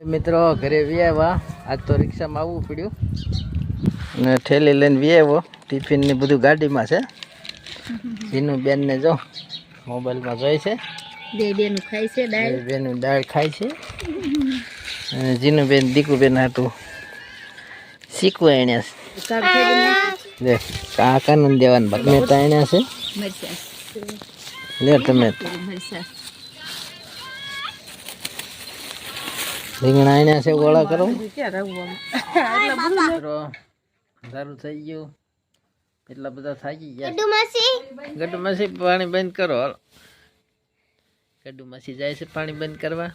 મિત્રો ઘરે વ્યાવા આજ તો રિક્ષામાં આવવું પડ્યું. ને ઠેલી લઈને વ્યાવો ટિફિન ને બધું ગાડીમાં છે. જીનું બેન ને જો મોબાઈલમાં જોઈ છે. બે બેનું ખાય છે દાળ. બેનું દાળ ખાય છે. અને જીનું બેન દીકુ બેન હાટું શીખવું એણ્યા લે કાકાનું દેવાનું બગને મેં તો એણ્યા છે. લે તમે. રીંગણા એણ્યા છે ગોળા કરો. સારું થઈ ગયું. એટલા બધા થાકી ગયા. ગડુ માસી. પાણી બંધ કરો. હાલો. ગડુ માસી જાય છે પાણી બંધ કરવા.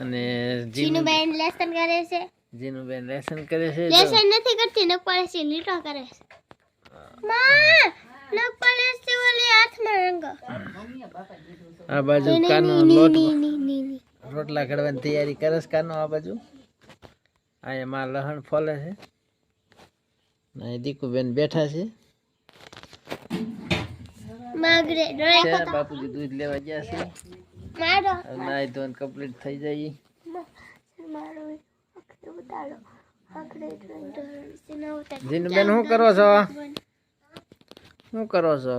અને જીનું બેન લેસન કરે છે. જીનું બેન લેસન કરે છે લેસન નથી કરતી નક પડે છે લીટો કરે છે. માં નક પડે છે ઓલી હાથમાં રંગ આ બાજુ કાનો લોટની ની ની ની રોટલા ઘડવાની તૈયારી કરે છે કાનો આ બાજુ? આ એમાં લહણ ફોલે છે. ને દીકુ બેન બેઠા છે. બાપુજી દૂધ લેવા ગયા છે. નાય ધોન કમ્પ્લીટ થઈ જાય. મારો આખરે ઉતારો. આખરે ડોળે સિના ઉતાર. જીનું બેન શું કરો છો? શું કરો છો?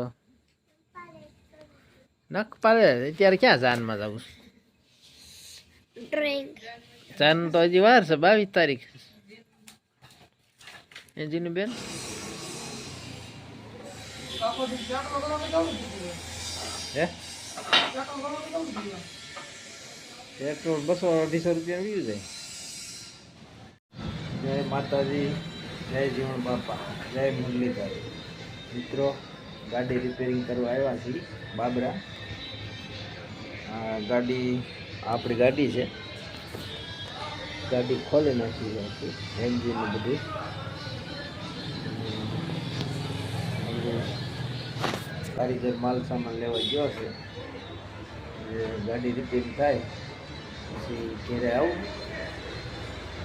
નખ પાડે. અત્યારે ક્યાં જાનમાં જવું ડ્રોઈંગ જાન તો હજી વાર છે બાવીસ તારીખ એ જીનું બેન હે પેટ્રોલ બસો અઢીસો રૂપિયા વીયું જાય જય માતાજી જય જીવણ બાપા જય મુરલીધર મિત્રો ગાડી રિપેરિંગ કરવા આવ્યા છીએ બાબરા આ ગાડી આપણી ગાડી છે. ગાડી ખોલી નાખી છે એન્જિન બધું. કારીગર માલ સામાન લેવા ગયો છે. ગાડી રિપેરિંગ થાય, પછી ઘેરે આવું.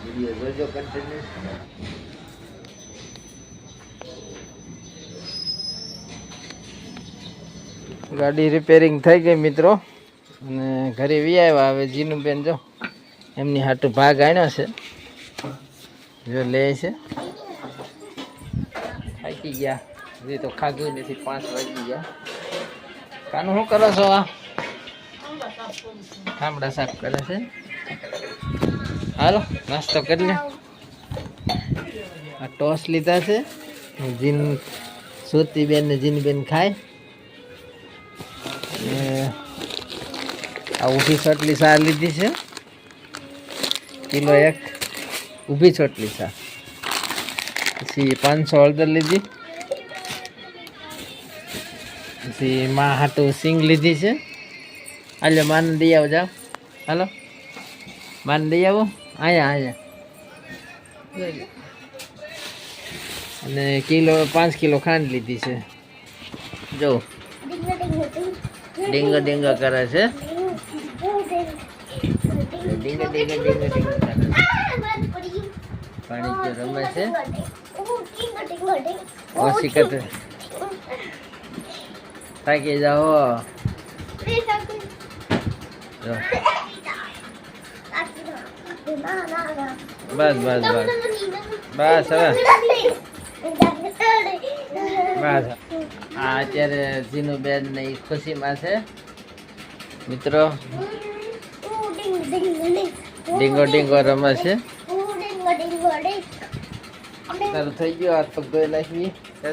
વીડિયો જોજો કન્ટિન્યુ ગાડી રિપેરિંગ થઈ ગઈ મિત્રો. અને ઘરે વી આવ્યા હવે જીનું બેન જો, એમની હાટું ભાગ આણ્યો છે. જો લે છે. થાકી ગયા. હજી તો ખાધું નથી, પાંચ વાગી ગયા. કાનું શું કરો છો આ? થાંભડા સાફ કરે છે. હાલો, નાસ્તો કરી લે. આ ટોસ લીધા છે. જીન સુતી બેન ને જીનબેન ખાય. આ ઊભી ચોટલી સા લીધી છે. કિલો એક ઊભી ચોટલી સા. પછી પાંચસો હળદર લીધી. પછી માં હાટું સિંગ લીધી છે. હાલો, માન દઈ આવો જાઓ. હાલો, માન દઈ આવો. અહીંયા અહીંયા અને કિલો, પાંચ કિલો ખાંડ લીધી છે. જો. ડીંગ ડીંગ કરે છે. ડીંગ ડીંગ ડીંગ ડીંગ પાણી જે રમે છે? ઓછી કરતે થાકી જાઓ. બસ બસ બસ. બસ, હવે. બસ. આ અત્યારે જીનું બેન ને ખુશીમાં છે. મિત્રો ડીંગો ડીંગો રમે છે. તારું થઈ ગયો હાથ પગ ધોઈ નાખી.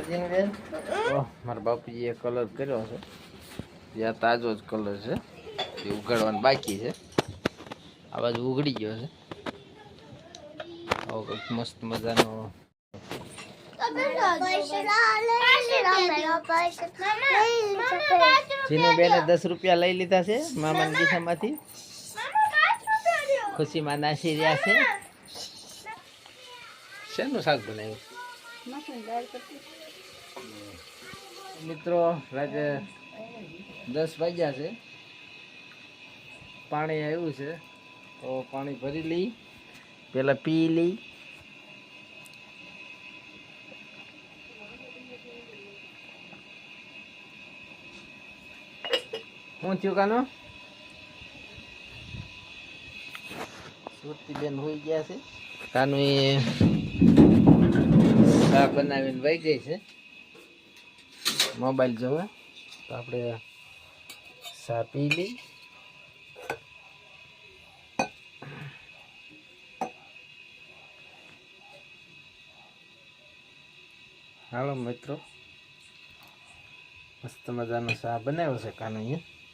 જીનું ઓહ મારા બાપુજીએ કલર કર્યો છે ત્યાં તાજો જ કલર છે. એ ઉગાડવાનું બાકી છે. આ બાજુ ઉગડી ગયો છે. આવો મસ્ત મજાનો. જીનુબેને દસ રૂપિયા લઈ લીધા છે મામાની દિશામાંથી ખુશીમાં નાસી રહ્યા છે. શેનું શાક બનાવ્યું? મિત્રો રાતે દસ વાગ્યા છે. પાણી આવ્યું છે તો પાણી ભરી લઈ. પેલા પી લઈ. શું થયું કાનો? સુરતી બેન હોઈ ગયા છે. કાનું એ શાક બનાવીને વહી ગઈ છે. મોબાઈલ જોવે. તો આપણે ચા પી લઈ. હાલો મિત્રો. મસ્ત મજાનો ચા બનાવ્યો છે કાનું અહીંયા